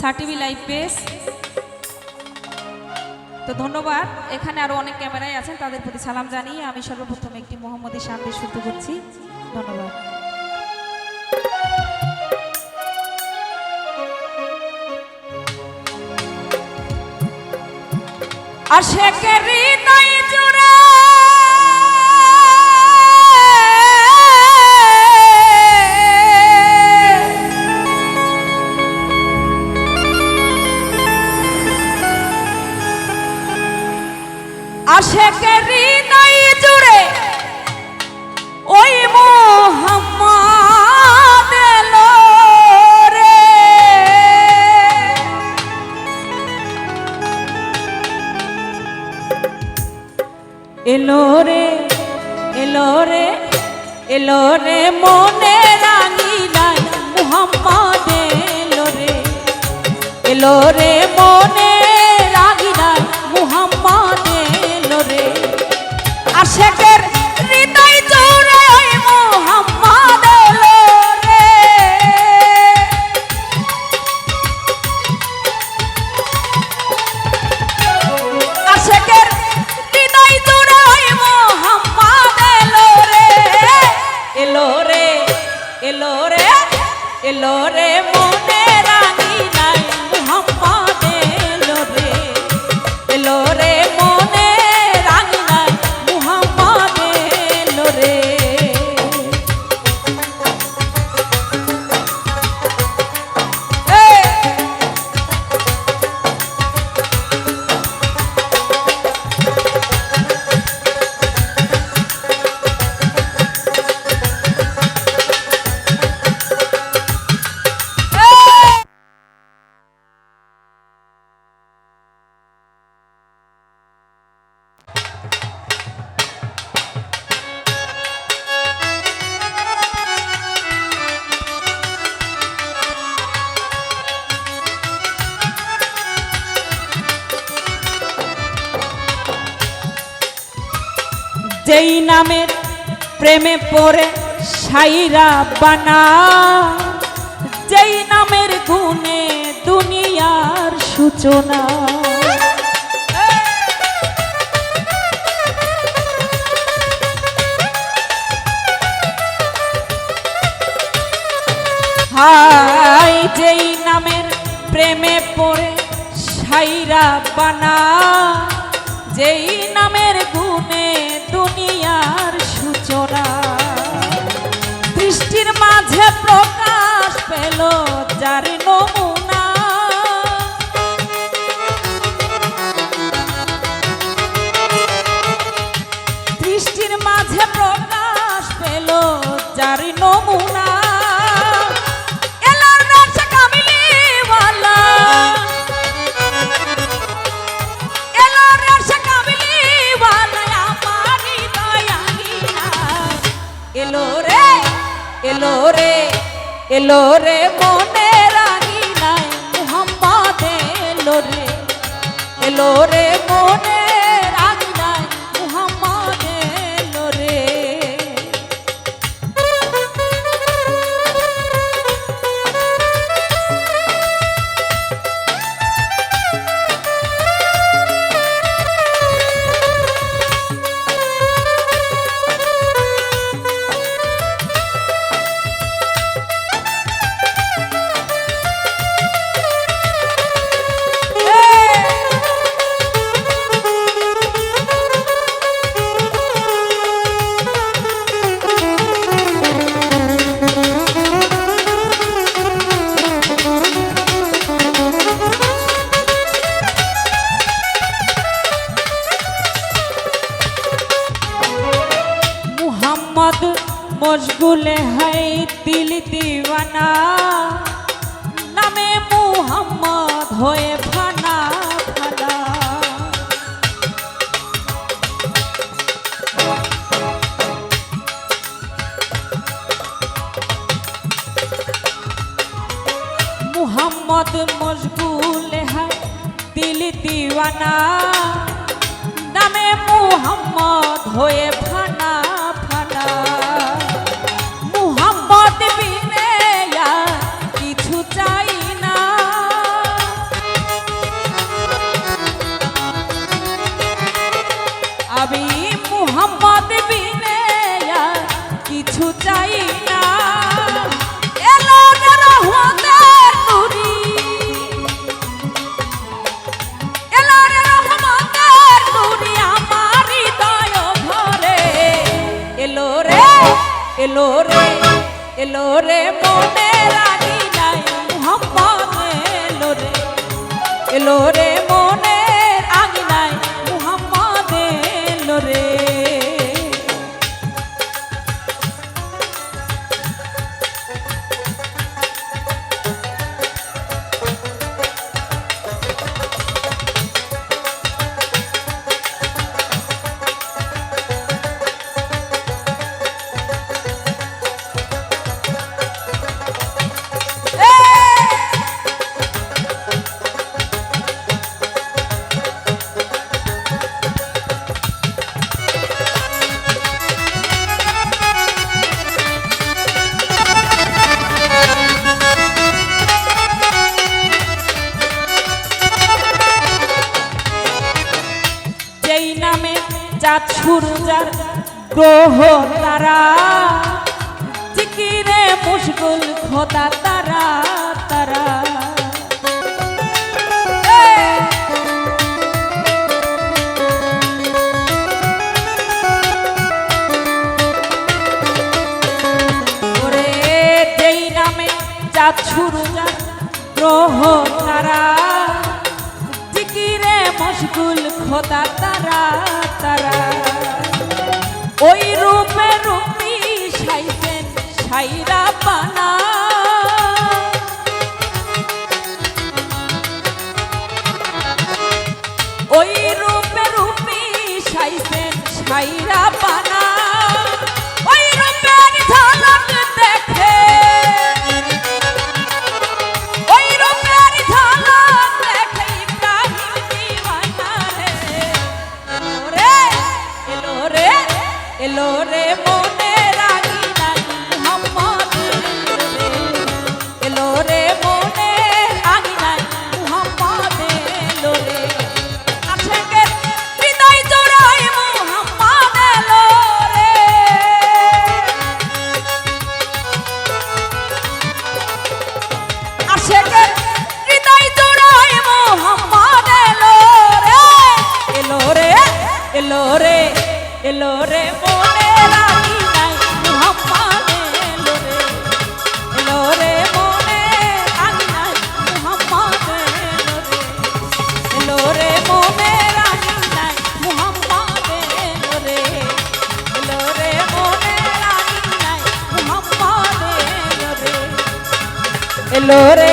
সাটিভি live page তো ধন্যবাদ। এখানে আরও অনেক ক্যামেরায় আছেন, তাদের প্রতি সালাম জানিয়ে আমি সর্বপ্রথম একটি মোহাম্মদী সামনে শুরু করছি। ধন্যবাদ। আশেকের হৃদয় এলো রে এলো রে এলো রে মনে রানী নাই মোহাম্মদ এলো রে এলো রে মনে এলো যেই নামের প্রেমে পড়ে সাইরা বানা, যেই নামের গুণে দুনিয়ার সূচনা। হাই যেই নামের প্রেমে পড়ে সাইরা বানা, যেই মাঝে প্রকাশ পেল যার নমুনা। এলো রে এলো রে এলো রে, মনে রাগি নাই মুহাম্মদ এলো রে এলো রে, মনে হয়ে ফানা ফানা। মুহাম্মদ মশগুলে দিল দিওয়ানা। নামে মুহাম্মদ হয়ে ফানা এলো রে এলো রে মনে রাগি নাই মোহাম্মদ এলো রে এলো রে যেই নামে জাত সূর্যার গ্রহ তারা। জিকিরে মুশকুল খোদা তারা তারা। সাইরা পানা। ওই রূপে রূপী সাইছেন সাইরা পানা। ওই রূপের ঝলক দেখে। ওই রূপের ঝলক দেখে ইব্রাহিম দিওয়ানা রে এলো রে এলো রে মনে এলো রে